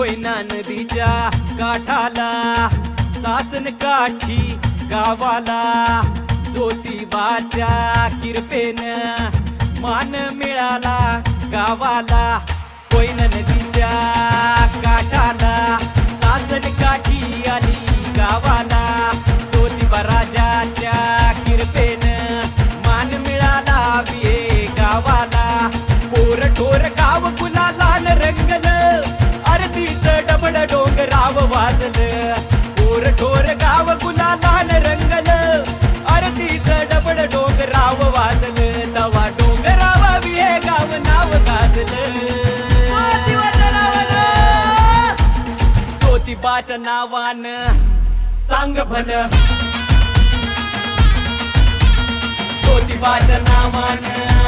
कोयना नदीच्या काठाला सासन काठी गावाला. ज्योतिबाच्या किरपेनं मान मिळाला गावाला. कोयना नदी गाव वाजलं. पोर ठोर गाव गुलालान रंगल. आरतीच डबड डोंगराव वाजलं. तवा डोंगराव विहे गाव नाव गाजलं. ज्योतिबाच्या नावान चांग भल. ज्योतिबाच्या नावानं